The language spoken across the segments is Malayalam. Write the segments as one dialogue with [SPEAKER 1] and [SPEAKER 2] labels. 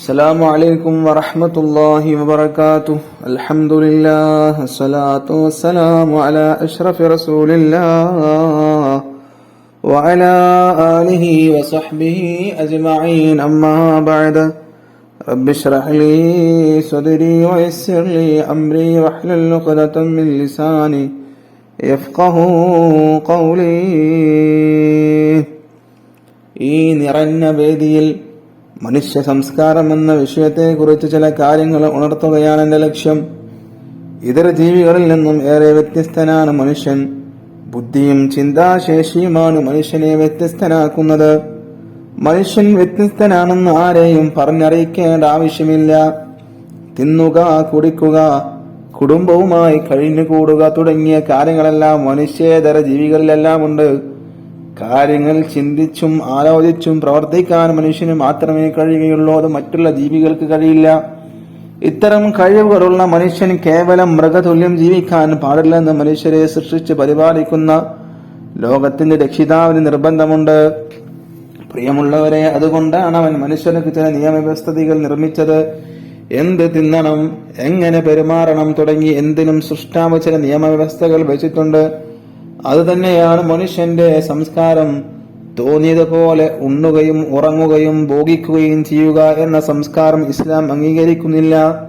[SPEAKER 1] السلام عليكم ورحمة الله وبركاته الحمد لله الصلاة والسلام على أشرف رسول الله وعلى آله وصحبه أجمعين أما بعد رب اشرح لي صدري ويسر لي أمري واحلل عقدة من لساني يفقه قولي ഈ നിറഞ്ഞ വേദിയിൽ മനുഷ്യ സംസ്കാരം എന്ന വിഷയത്തെക്കുറിച്ച് ചില കാര്യങ്ങൾ ഉണർത്തുകയാണ് എന്റെ ലക്ഷ്യം. ഇതര ജീവികളിൽ നിന്നും ഏറെ വ്യത്യസ്തനാണ് മനുഷ്യൻ. ബുദ്ധിയും ചിന്താശേഷിയുമാണ് മനുഷ്യനെ വ്യത്യസ്തനാക്കുന്നത്. മനുഷ്യൻ വ്യത്യസ്തനാണെന്ന് ആരെയും പറഞ്ഞറിയിക്കേണ്ട ആവശ്യമില്ല. തിന്നുക കുടിക്കുക കുടുംബവുമായി കഴിഞ്ഞുകൂടുക തുടങ്ങിയ കാര്യങ്ങളെല്ലാം മനുഷ്യേതര ജീവികളിലെല്ലാം ഉണ്ട്. കാര്യങ്ങൾ ചിന്തിച്ചും ആലോചിച്ചും പ്രവർത്തിക്കാൻ മനുഷ്യന് മാത്രമേ കഴിയുകയുള്ളൂ. അത് മറ്റുള്ള ജീവികൾക്ക് കഴിയില്ല. ഇത്തരം കഴിവുകളുള്ള മനുഷ്യൻ കേവലം മൃഗതുല്യം ജീവിക്കാൻ പാടില്ലെന്ന് മനുഷ്യരെ സൃഷ്ടിച്ച് പരിപാലിക്കുന്ന ലോകത്തിന്റെ രക്ഷിതാവിന് നിർബന്ധമുണ്ട്. പ്രിയമുള്ളവരെ അതുകൊണ്ടാണ് അവൻ മനുഷ്യർക്ക് ചില നിയമവ്യവസ്ഥതകൾ നിർമ്മിച്ചത്. എന്ത് തിന്നണം എങ്ങനെ പെരുമാറണം തുടങ്ങി എന്തിനും സൃഷ്ടാവ് ചില നിയമവ്യവസ്ഥകൾ വെച്ചിട്ടുണ്ട്. അതുതന്നെയാണ് മനുഷ്യന്റെ സംസ്കാരം. തോന്നിയതുപോലെ ഉണ്ണുകയും ഉറങ്ങുകയും ഭോഗിക്കുകയും ചെയ്യുക എന്ന സംസ്കാരം ഇസ്ലാം അംഗീകരിക്കുന്നില്ല.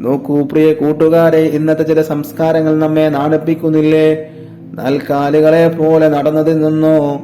[SPEAKER 1] നോക്കൂ പ്രിയ കൂട്ടുകാരെ ഇന്നത്തെ ചില സംസ്കാരങ്ങൾ നമ്മെ നാണിപ്പിക്കുന്നില്ലേ? നാൽക്കാലികളെ പോലെ നടന്നതിൽ നിന്നോ?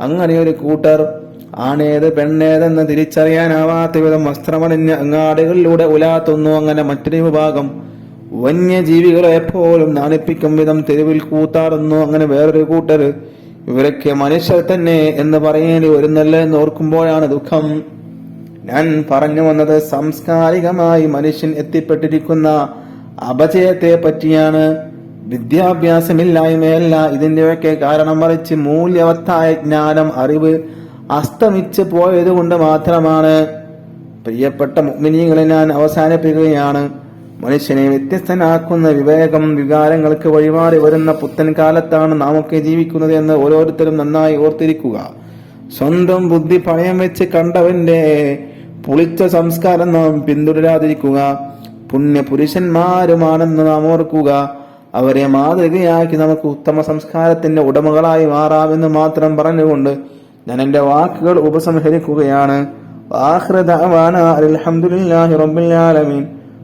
[SPEAKER 1] അങ്ങനെ ഒരു കൂട്ടർ ആണേത് പെണ്ണേതെന്ന് തിരിച്ചറിയാനാവാത്ത വിധം വസ്ത്രമണിഞ്ഞ് അങ്ങാടികളിലൂടെ ഉലാത്തുന്നു. അങ്ങനെ മറ്റൊരു വിഭാഗം വന്യജീവികളെ എപ്പോഴും നാണിപ്പിക്കും വിധം തെരുവിൽ കൂത്താടുന്നു. അങ്ങനെ വേറൊരു കൂട്ടർ ഇവരൊക്കെ മനുഷ്യർ തന്നെ എന്ന് പറയേണ്ടി വരുന്നല്ല എന്ന് ഓർക്കുമ്പോഴാണ് ദുഃഖം. ഞാൻ പറഞ്ഞു വന്നത് സാംസ്കാരികമായി മനുഷ്യൻ എത്തിപ്പെട്ടിരിക്കുന്ന അപജയത്തെ പറ്റിയാണ് വിദ്യാഭ്യാസമില്ലായ്മയല്ല ഇതിന്റെയൊക്കെ കാരണം മറിച്ച് മൂല്യവത്തായ ജ്ഞാനം അറിവ് അസ്തമിച്ച് പോയത് കൊണ്ട് മാത്രമാണ്. പ്രിയപ്പെട്ട മുഗ്മിനികളെ ഞാൻ അവസാനിപ്പിക്കുകയാണ്. മനുഷ്യനെ വ്യത്യസ്തനാക്കുന്ന വിവേകം വികാരങ്ങൾക്ക് വഴിമാറി വരുന്ന പുത്തൻ കാലത്താണ് നാമൊക്കെ ജീവിക്കുന്നത് എന്ന് ഓരോരുത്തരും നന്നായി ഓർത്തിരിക്കുക. സ്വന്തം ബുദ്ധി പണയം വെച്ച് കണ്ടവന്റെ പുളിച്ച സംസ്കാരം നാം പിന്തുടരാതിരിക്കുക. പുണ്യ പുരുഷന്മാരുമാണെന്ന് നാം ഓർക്കുക. അവരെ മാതൃകയാക്കി നമുക്ക് ഉത്തമ സംസ്കാരത്തിന്റെ ഉടമകളായി മാറാമെന്ന് മാത്രം പറഞ്ഞുകൊണ്ട് ഞാൻ എന്റെ വാക്കുകൾ ഉപസംഹരിക്കുകയാണ്. അലഹമുല്ലാഹി റബ്ബിൽ ആലമീൻ.